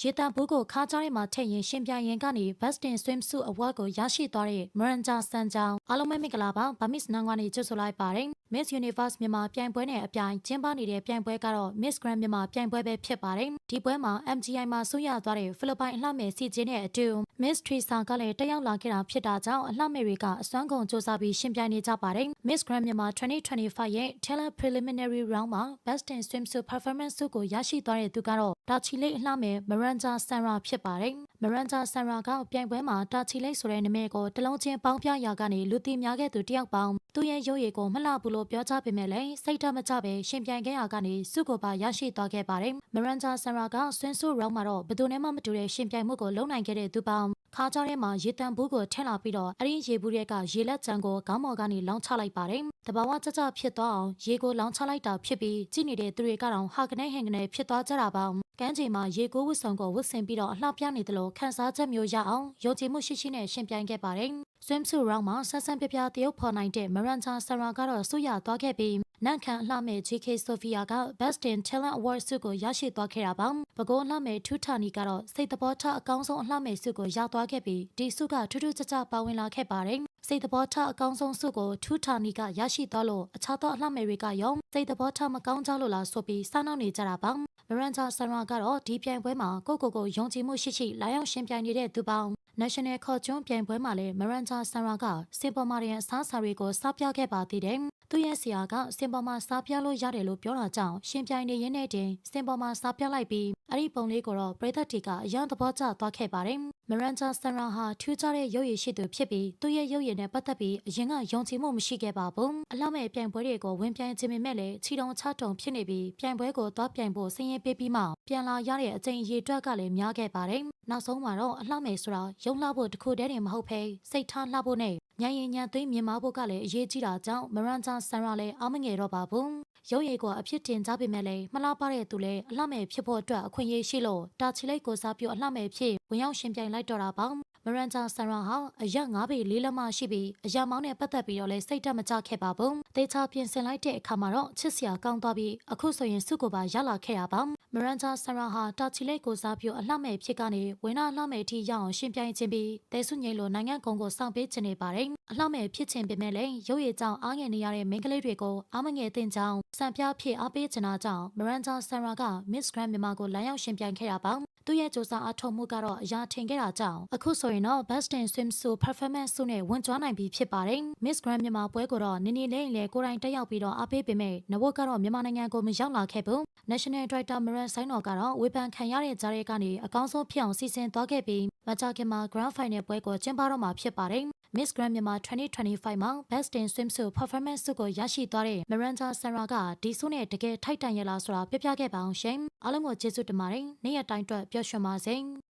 ရေတံဘူးကိုခါးကြားထဲမှာထည့်ရင်ရှင်ပြိုင်ရင်ကနေ Best in Swimsuit Award ကိုရရှိသွားတဲ့ Miranda San ကြောင့်အားလုံးပဲမင်္ဂလာပါဗမစ်နန်ကနေကြိုဆိုလိုက်ပါတယ် Miss Universe မြန်မာပြိုင်ပွဲနဲ့အပြိုင်ကျင်းပနေတဲ့ပြိုင်ပွဲကတော့ Miss Grand မြန်မာပြိုင်ပွဲပဲဖြစ်ပါတယ်ဒီပွဲမှာ MGI မှာဆုရသွားတဲ့ဖိလစ်ပိုင်အလှမယ်စီချင်းနဲ့အတူ Miss Trisa ကလည်းတက်ရောက်လာခဲ့တာဖြစ်တာကြောင့်အလှမယ်တွေကအစွမ်းကုန်စူးစမ်းပြီးရှင်ပြိုင်နေကြပါတယ် Miss Grand မြန်မာ2025ရဲ့ Talent Preliminary Round မှာ Best in Swimsuit Performance ဆုကိုရရှိသွားတဲ့သူကတော့တာချီလိတ်အလှမယ် Miranda Sanra ဖြစ်ပါတယ် Miranda Sanra ကပြိုင်ပွဲမှာတာချီလိတ်ဆိုတဲ့နာမည်ကိုတလုံးချင်းပေါင်းပြရာကနေလူသိများခဲ့သူတယောက်ပေါင်းသူ့ရဲ့ရုပ်ရည်ကိုမလှဘူးလို့ပြောကြပေမဲ့လည်းစိတ်ဓာတ်မကျပဲရှင်ပြိုင်ခဲ့ရာကနေစုကိုပါရရှိသွားခဲ့ပါတယ်။ Miranda Sanra ကဆွင်းဆုရောင်းမှာတော့ဘယ်သူနဲ့မှမတူတဲ့ရှင်ပြိုင်မှုကိုလုံနိုင်ခဲ့တဲ့သူပေါင်းခါးကြားထဲမှာရေတံဘူးကိုထည့်လာပြီးတော့အဲ့ဒီရေဘူးတွေကရေလက်ကြံကိုခေါင်းမော်ကနေလောင်းချလိုက်ပါတယ်။တဘာဝကြကြဖြစ်သွားအောင်ရေကိုလောင်းချလိုက်တာဖြစ်ပြီးကြည့်နေတဲ့သူတွေကတော့ဟာကနေဟင်ကနေဖြစ်သွားကြတာပါ။ကမ်းခြေမှာရေကိုးဝတ်ဆောင်ကိုဝတ်ဆင်ပြီးတော့အလှပြနေသလိုခန်းစားချက်မျိုးရအောင်ယုံကြည်မှုရှိရှိနဲ့ရှင်ပြိုင်ခဲ့ပါတယ်။ swimsuit round မှာဆန်းဆန်းပြပြတရုပ်ဖော်နိုင်တဲ့ Miranda Sara ကတော့ဆုရသွားခဲ့ပြီးနန့်ခမ်းအလှမဲ့ JK Sophia က Best in Talent Award ဆုကိုရရှိသွားခဲ့တာပါ။ပဲခူးအလှမဲ့ထူထာနီကတော့စိတ်သဘောထားအကောင်းဆုံးအလှမဲ့ဆုကိုရသွားခဲ့ပြီးဒီဆုကထူးထူးခြားခြားပါဝင်လာခဲ့ပါတယ်။စိတ်သဘောထားအကောင်းဆုံးဆုကိုထူထာနီကရရှိသွားလို့အခြားသောအလှမဲ့တွေကရောစိတ်သဘောထားမကောင်းကြလို့လားဆိုပြီးစောင့်နေကြတာပါ။ Miranda Sara ကတော့ဒီပြိုင်ပွဲမှာကိုကိုကိုယုံကြည်မှုရှိရှိလာရောက်ရှင်ပြိုင်နေတဲ့သူပေါင်း National ခေါ်ကျွန်းပြိုင်ပွဲမှာလည်း Miranda Sara ကစင်ပေါ်မာရီယန်အစားအစာတွေကိုစားပြခဲ့ပါသေးတယ်။သူ့ရဲ့ဆရာကစင်ပေါ်မှာစားပြလို့ရတယ်လို့ပြောတာကြောင့်ရှင်ပြိုင်နေရင်းနဲ့တင်စင်ပေါ်မှာစားပြလိုက်ပြီးအဲ့ဒီပုံလေးကိုတော့ပရိသတ်တွေကအရန်သဘောကျသွားခဲ့ပါတယ်။ Miranda Sara ဟာထူးခြားတဲ့ရုပ်ရည်ရှိသူဖြစ်ပြီးသူ့ရဲ့ရုပ်ရည်နဲ့ပတ်သက်ပြီးအရင်ကယုံကြည်မှုမရှိခဲ့ပါဘူး။အလှမဲ့ပြိုင်ပွဲတွေကိုဝင်ပြိုင်ခြင်းပေမဲ့လည်းခြေတုံချတုံဖြစ်နေပြီးပြိုင်ပွဲကိုသွားပြိုင်ဖို့စည်ရင်ပေးပြီးမှပြန်လာရတဲ့အကြိမ်အရေအတွက်ကလည်းများခဲ့ပါတယ်။နောက်ဆုံးမှာတော့အလှမဲ့ဆိုတာယုံလှဖို့တစ်ခုတည်းတင်မဟုတ်ဘဲစိတ်ထားလှဖို့နဲ့ညံရင်ညံသွေးမြင်မဖို့ကလည်းအရေးကြီးတာကြောင့် Miranda Sara လည်းအားမငယ်တော့ပါဘူး။ရုပ်ရည်ကအဖြစ်တင်ကြပေမဲ့လည်းမလားပါတဲ့သူလည်းအလှမဲ့ဖြစ်ဖို့အတွက်အခွင့်အရေးရှိလို့တာချီလိုက်ကိုစားပြုအလှမဲ့ဖြစ်ဝင်ရောက်ရှင်ပြိုင်လိုက်တော့တာပါ။ Miranda Sara ဟာအရက်၅ပေလေးလက်မရှိပြီးအရာမောင်းနဲ့ပတ်သက်ပြီးတော့လည်းစိတ်ဓာတ်မကျခဲ့ပါဘူး။တေချာပြင်ဆင်လိုက်တဲ့အခါမှာတော့ချစ်စရာကောင်းသွားပြီးအခုဆိုရင်စုကိုပါရလာခဲ့တာပါ။ Miranda Sara ဟာတာချီလက်ကိုစားပြုအလှမဲ့ဖြစ်ကနေဝင်းနာအလှမဲ့အထိရအောင်ရှင်ပြိုင်ခြင်းပြီးတဲဆုငိမ့်လိုနိုင်ငံကုန်ကိုစောင့်ပေးခြင်းနေပါတယ်။အလှမဲ့ဖြစ်ခြင်းပေမဲ့လည်းရုပ်ရည်ကြောင့်အားငယ်နေရတဲ့မိန်းကလေးတွေကိုအားမငယ်တင်ကြောင်းစံပြဖြစ်အားပေးချင်တာကြောင့် Miranda Sara က Miss Grand မြန်မာကိုလာရောက်ရှင်ပြိုင်ခဲ့တာပါ။သူ့ရဲ့စူးစမ်းအထောက်မှုကတော့အရာထင်ခဲ့တာကြောင့်အခုဆိုရင်တော့ Best in Swimsuit Performance ဆုနဲ့ဝင်ကြွားနိုင်ပြီဖြစ်ပါတယ်။ Miss Grand မြန်မာပွဲကိုတော့နင်းနေလေးလေကိုယ်တိုင်တက်ရောက်ပြီးတော့အားပေးပေမဲ့နဝတ်ကတော့မြန်မာနိုင်ငံကိုမရောက်လာခဲ့ဘူး။ National Director Maran ဆိုင်တော်ကတော့ဝေဖန်ခံရတဲ့ကြားရဲကနေအကောင်းဆုံးဖြစ်အောင်စီစဉ်သွားခဲ့ပြီးမကြခင်မှာ Grand Final ပွဲကိုကျင်းပတော့မှာဖြစ်ပါတယ်။ Miss Grand မြန်မာ2025မှာ Best in Swimsuit Performance ဆုကိုရရှိသွားတဲ့ Miranda Sara ကဒီဆုနဲ့တကယ်ထိုက်တန်ရလားဆိုတာပြပြခဲ့ပါအောင်ရှင်။အားလုံးကိုကျေးဇူးတင်ပါတယ်။နေ့ရက်တိုင်းအတွက်ပျော်ရွှင်ပါစေ။